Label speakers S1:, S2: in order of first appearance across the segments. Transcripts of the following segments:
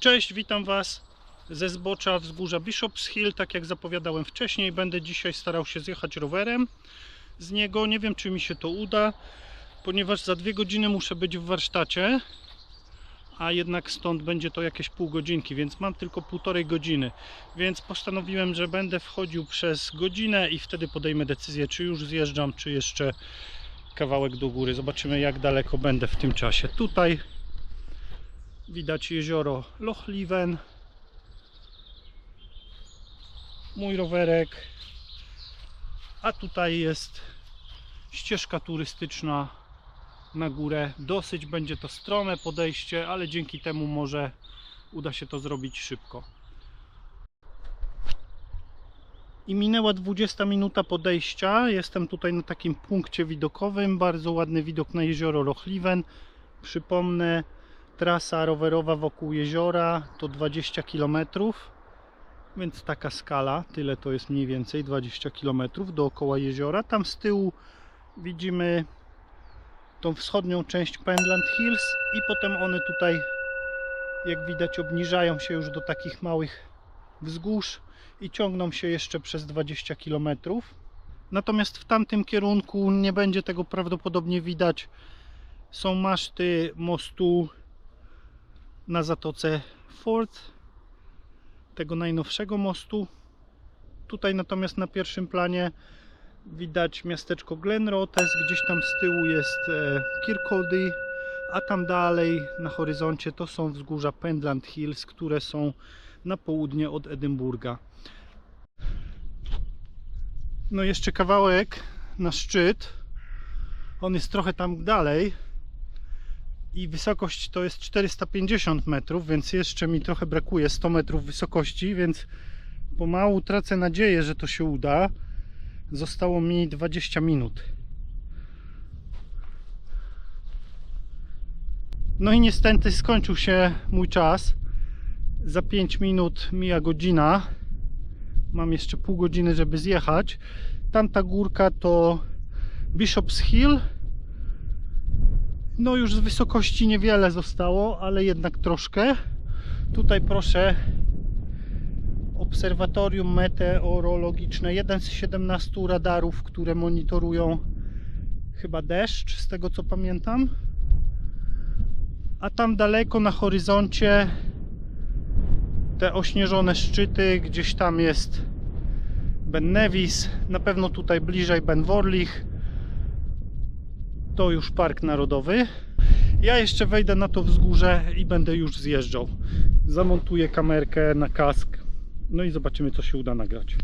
S1: Cześć, witam Was ze zbocza wzgórza Bishop's Hill. Tak jak zapowiadałem wcześniej, będę dzisiaj starał się zjechać rowerem z niego. Nie wiem, czy mi się to uda, ponieważ za dwie godziny muszę być w warsztacie, a jednak stąd będzie to jakieś pół godzinki, więc mam tylko półtorej godziny. Więc postanowiłem, że będę wchodził przez godzinę i wtedy podejmę decyzję, czy już zjeżdżam, czy jeszcze kawałek do góry. Zobaczymy, jak daleko będę w tym czasie. Tutaj Widać jezioro Lochliven. Mój rowerek. A tutaj jest ścieżka turystyczna na górę. Dosyć będzie to strome podejście, ale dzięki temu może uda się to zrobić szybko. I minęła 20 minuta podejścia. Jestem tutaj na takim punkcie widokowym. Bardzo ładny widok na jezioro Lochliven. Przypomnę, Trasa rowerowa wokół jeziora to 20 km, więc taka skala, tyle to jest mniej więcej 20 km dookoła jeziora. Tam z tyłu widzimy tą wschodnią część Pendland Hills i potem one tutaj, jak widać, obniżają się już do takich małych wzgórz i ciągną się jeszcze przez 20 km. Natomiast w tamtym kierunku nie będzie tego prawdopodobnie widać. Są maszty mostu na zatoce Ford tego najnowszego mostu. Tutaj natomiast na pierwszym planie widać miasteczko Glenrothes, gdzieś tam z tyłu jest e, Kirkcaldy, a tam dalej na horyzoncie to są wzgórza Pendland Hills, które są na południe od Edynburga. No jeszcze kawałek na szczyt. On jest trochę tam dalej, i wysokość to jest 450 metrów, więc jeszcze mi trochę brakuje 100 metrów wysokości, więc pomału tracę nadzieję, że to się uda. Zostało mi 20 minut. No i niestety skończył się mój czas. Za 5 minut mija godzina. Mam jeszcze pół godziny, żeby zjechać. Tamta górka to Bishop's Hill no już z wysokości niewiele zostało, ale jednak troszkę. Tutaj proszę obserwatorium meteorologiczne, jeden z 17 radarów, które monitorują chyba deszcz, z tego co pamiętam. A tam daleko na horyzoncie te ośnieżone szczyty, gdzieś tam jest Ben Nevis, na pewno tutaj bliżej Ben Vorlich to już park narodowy. Ja jeszcze wejdę na to wzgórze i będę już zjeżdżał. Zamontuję kamerkę na kask. No i zobaczymy, co się uda nagrać.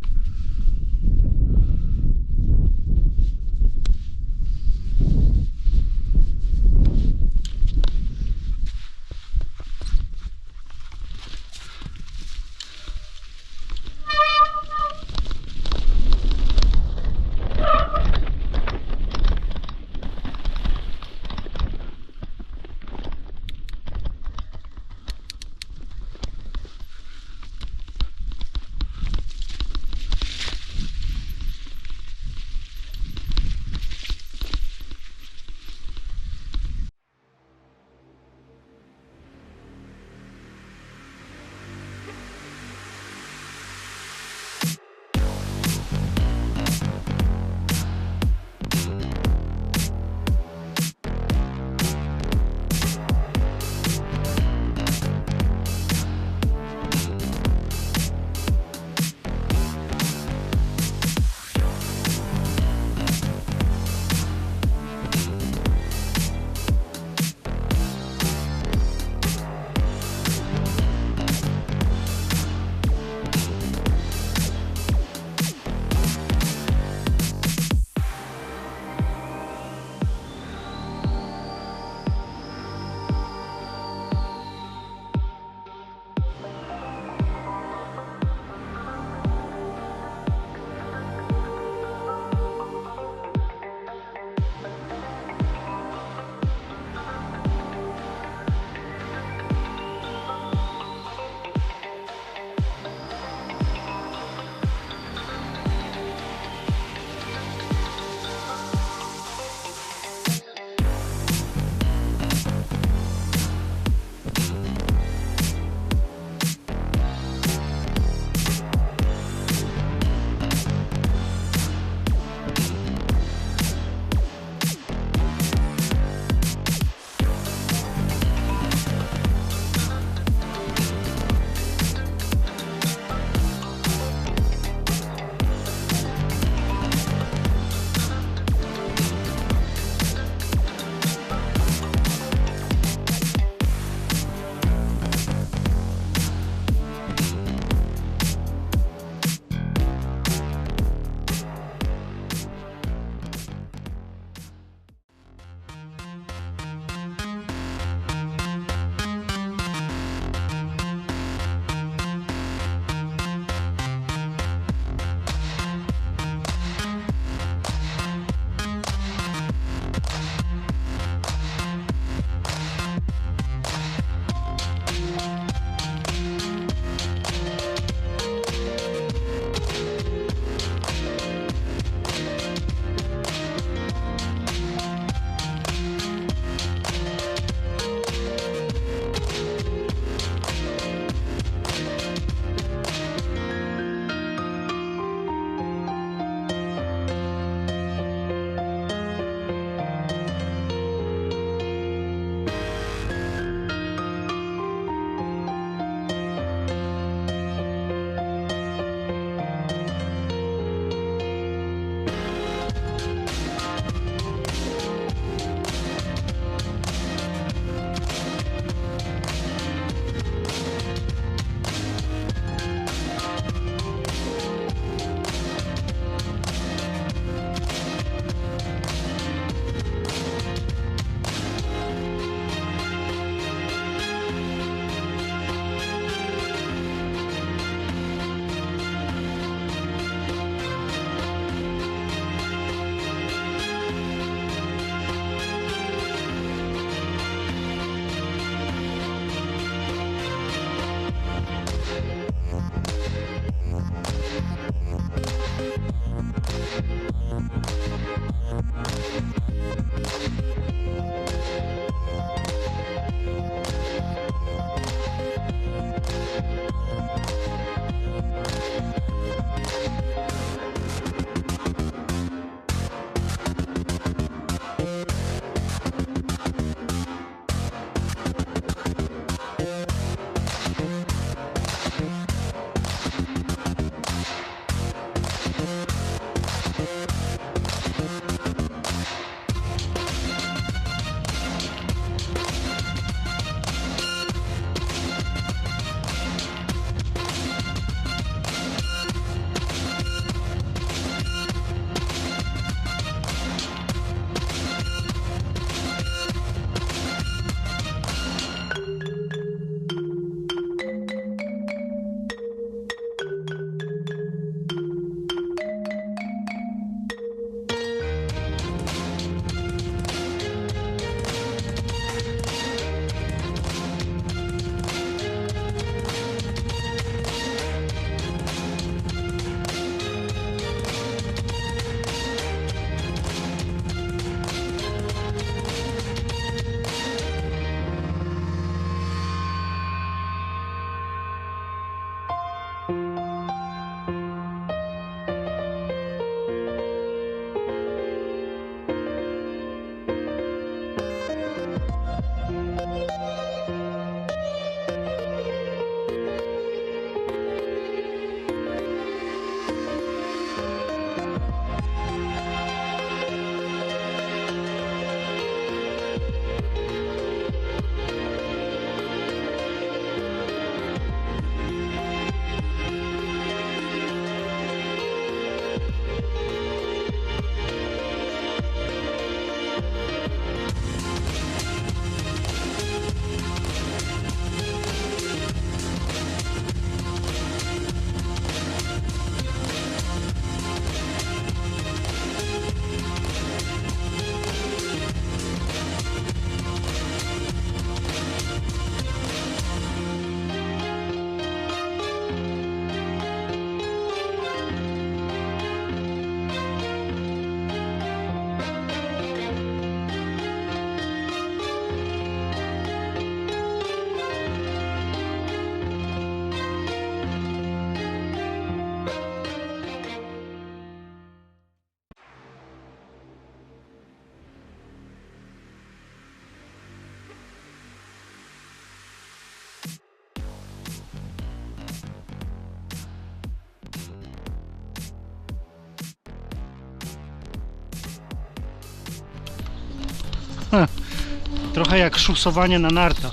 S1: Trochę jak szusowanie na nartach.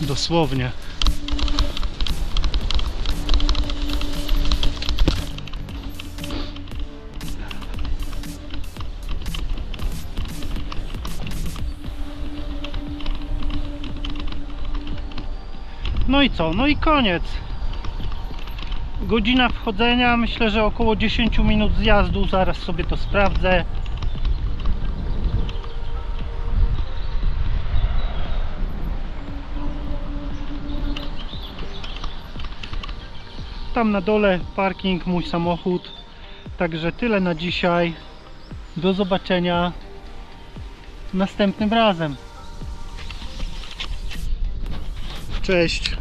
S1: Dosłownie. No i co? No i koniec. Godzina wchodzenia, myślę, że około 10 minut zjazdu, zaraz sobie to sprawdzę. Tam na dole parking, mój samochód. Także tyle na dzisiaj. Do zobaczenia następnym razem. Cześć.